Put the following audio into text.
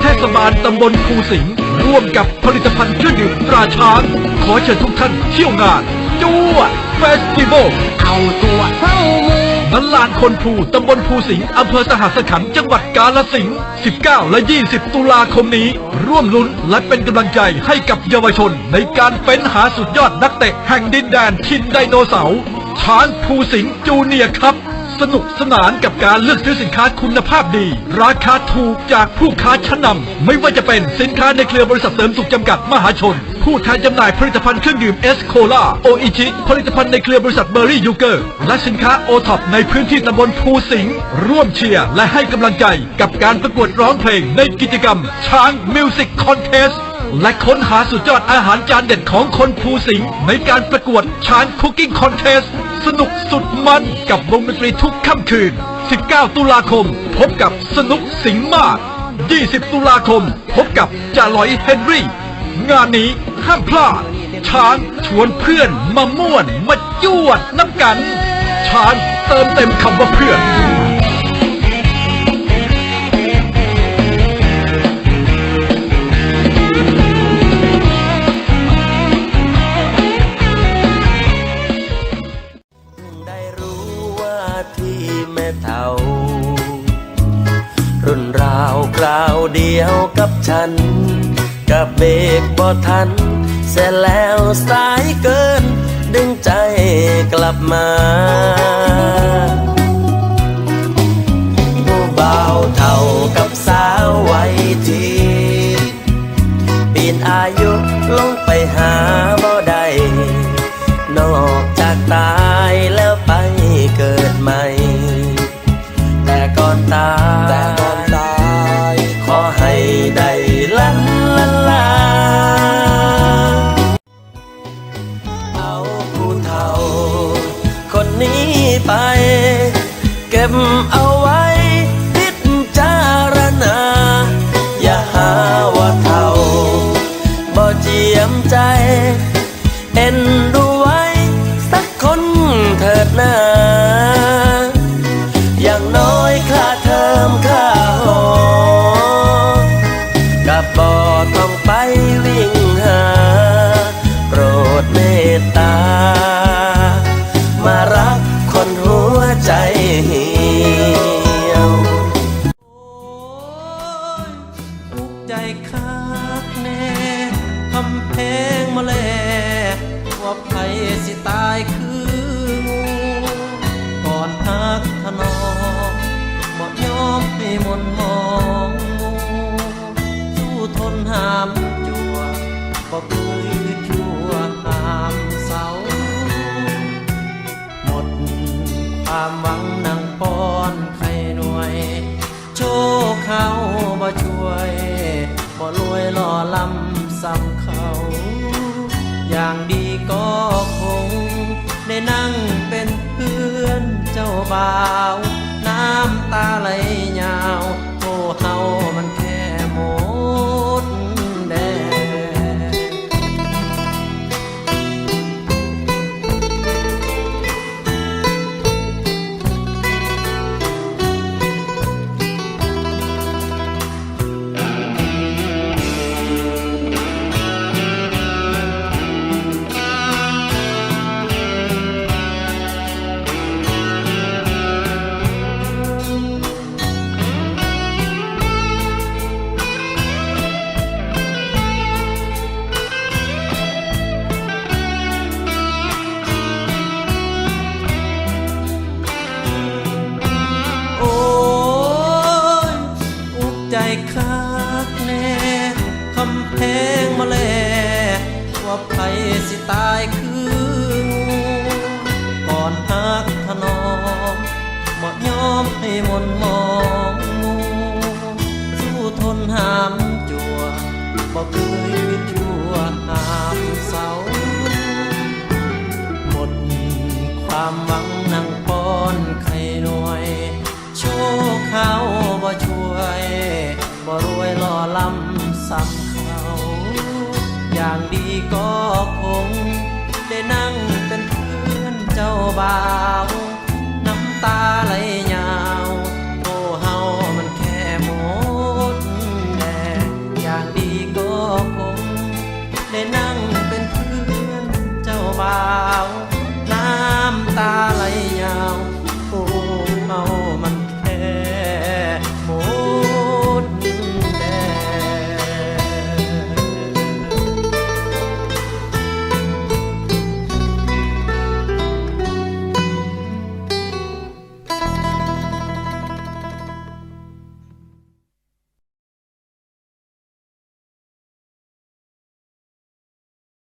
เทศบาลตำบลภูสิงห์ร่วมกับผลิตภัณฑ์เครื่องดื่มตราช้าง ขอเชิญทุกท่านเที่ยวงานจวเฟสติวัลเอาตัวเข้ามือณลานคนภูตำบลภูสิงห์อำเภอสหัสขันธ์จังหวัดกาฬสินธุ์19 และ 20 ตุลาคมนี้ ร่วมลุ้นและเป็นกำลังใจให้กับเยาวชน ในการเฟ้นหาสุดยอดนักเตะแห่งดินแดนทินไดโนเสาร์ช้างภูสิงห์จูเนียร์ครับ สนุกสนานกับการเลือกซื้อสินค้าคุณภาพดี ราคาถูกจากผู้ค้าชั้นนำไม่ว่าจะเป็นสินค้าในเครือบริษัทเสริมสุขจำกัดมหาชน ผู้แทนจำหน่ายผลิตภัณฑ์เครื่องดื่มเอสโคลาโออิชิผลิตภัณฑ์ในเครือบริษัทเบอร์รี่ยูเกอร์และสินค้าโอท็อปในพื้นที่ตำบลภูสิงห์ร่วมเชียร์และให้กำลังใจกับการประกวดร้องเพลงในกิจกรรมช้างมิวสิกคอนเทสและค้นหาสุดยอดอาหารจานเด็ดของคนภูสิงห์ในการประกวดช้านคุกกิ้งคอนเทส สนุกสุดมันกับวงดนตรีทุกค่ำคืน 19 ตุลาคม พบกับสนุกสิงห์มาศ20 ตุลาคม พบกับจ่าลอยเฮนรี่ งานนี้ห้ามพลาด ช้างชวนเพื่อนมาม่วน มาจวดน้ำกัน ช้างเติมเต็มคำว่าเพื่อน คราวเดียวกับฉัน กับเบรกบ่ทัน เสร็จแล้วสายเกิน ดึงใจกลับมาผู้บ่าวเท่ากับสาววัยทีปีนอายุลงไปหา บเอาไว้พิจารณา อย่าหาว่าเท่าบ่เจียมใจ เอ็น ใจคักแน่ทำเพงมาแลว่าไผสิตายคืองูก่อนพักถนอบ่ยอมให้มนมองงูสู้ทนหามจัวบ่เคยชั่วหามเสา หมดความหวังนั่งป้อ ซ้ำเขา อย่างดีก็คง ได้นั่งเป็นเพื่อนเจ้าบ่าว น้ำตาไหลยาว คักแน่คำเพงมาแลว่าไผสิตายคือก่อนหักถนอมบ่ยอมให้มนมองงูสู้ทนหามจัวบ่เคยคิชั่วหามเศร้าหมดความหวัง สัำเขา อย่างดีก็คง ได้นั่งเป็นเพื่อนเจ้าบ่าว น้ำตาไหลยาวโอ้เฮามันแค่หมดแดงอย่างดีก็คง ได้นั่งเป็นเพื่อนเจ้าบ่าว น้ำตาไหลยาวโอ้เฮา